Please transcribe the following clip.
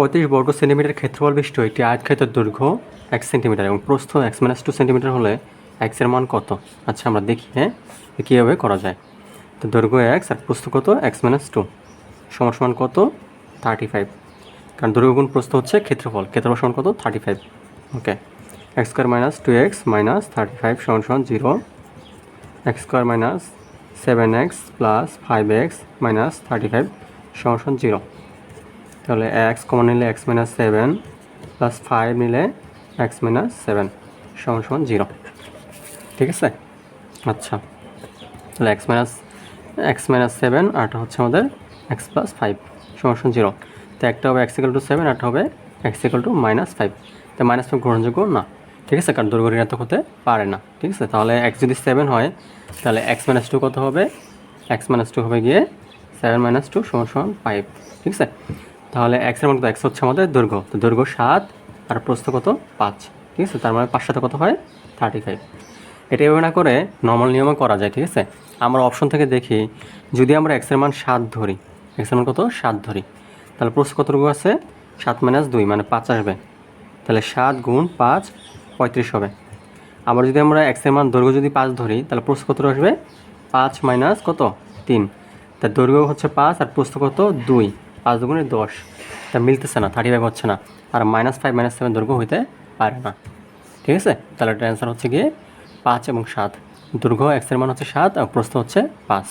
পঁয়ত্রিশ বর্গ সেন্টিমিটার ক্ষেত্রফল বিশিষ্ট একটি আয়তক্ষেত্রের দৈর্ঘ্য এক সেন্টিমিটার এবং প্রস্থ এক্স মাইনাস টু সেন্টিমিটার হলে এক্সের মান কত? আচ্ছা আমরা দেখি হ্যাঁ? কীভাবে করা যায়। তো দৈর্ঘ্য এক্স আর প্রস্থ কত? এক্স মাইনাস টু সমান সমান কত? থার্টি ফাইভ কারণ দৈর্ঘ্য গুণ প্রস্থ হচ্ছে ক্ষেত্রফল। ক্ষেত্রফল সমান কত? Thirty five okay x square minus two x minus thirty five সমান সমান zero x square minus seven x plus five x minus thirty five সমান সমান জিরো তাহলে এক্স কমন নিলে x minus seven plus five নিলে x minus seven সমান সমান zero ঠিক আছে? আচ্ছা তাহলে x minus x minus seven আরটা হচ্ছে আমাদের এক্স প্লাস ফাইভ সমান সমান জিরো তো একটা হবে এক্স ইকাল টু সেভেন আরটা হবে x equal two minus five তো মাইনাস ফাইভ গ্রহণযোগ্য না? ঠিক আছে, কারণ দৈর্ঘ্য ঋণাত্মক হতে পারে না। ঠিক আছে, তাহলে এক্স যদি সেভেন হয়, তাহলে এক্স মাইনাস টু কত হবে? এক্স মাইনাস টু হবে গিয়ে সেভেন মাইনাস টু সমান সমান ফাইভ ঠিক আছে? তাহলে এক্সের মধ্যে এক্স হচ্ছে আমাদের দৈর্ঘ্য। তো দৈর্ঘ্য সাত, আর প্রস্থ কত? পাঁচ। ঠিক আছে? তার মানে পাঁচ সাথে কত হয়? থার্টি ফাইভ এটা এভাবে না করে নর্মাল নিয়মে করা যায়, ঠিক আছে? আমরা অপশন থেকে দেখি, যদি আমরা এক্সের মান সাত ধরি এক্সের মান কত? সাত ধরি। তাহলে প্রস্থ কতটুকু আছে? সাত মাইনাস দুই মানে পাঁচ আসবে। তাহলে সাত গুণ পাঁচ, পঁয়ত্রিশ হবে। আবার যদি আমরা এক্সের মান দৈর্ঘ্য যদি পাঁচ ধরি, তাহলে প্রস্থ কত আসবে? পাঁচ মাইনাস কত? তিন। তা দৈর্ঘ্য হচ্ছে পাঁচ, আর প্রস্থ কত? দুই। পাঁচ দুগুণে দশ। তা মিলতেছে না থার্টি ফাইভ হচ্ছে না। আর মাইনাস ফাইভ মাইনাস সেভেন দৈর্ঘ্য হইতে পারে না। ঠিক আছে? তাহলে এটার অ্যান্সার হচ্ছে গিয়ে পাঁচ এবং সাত। দৈর্ঘ্য এক্সের মান হচ্ছে সাত, আর প্রস্থ হচ্ছে পাঁচ।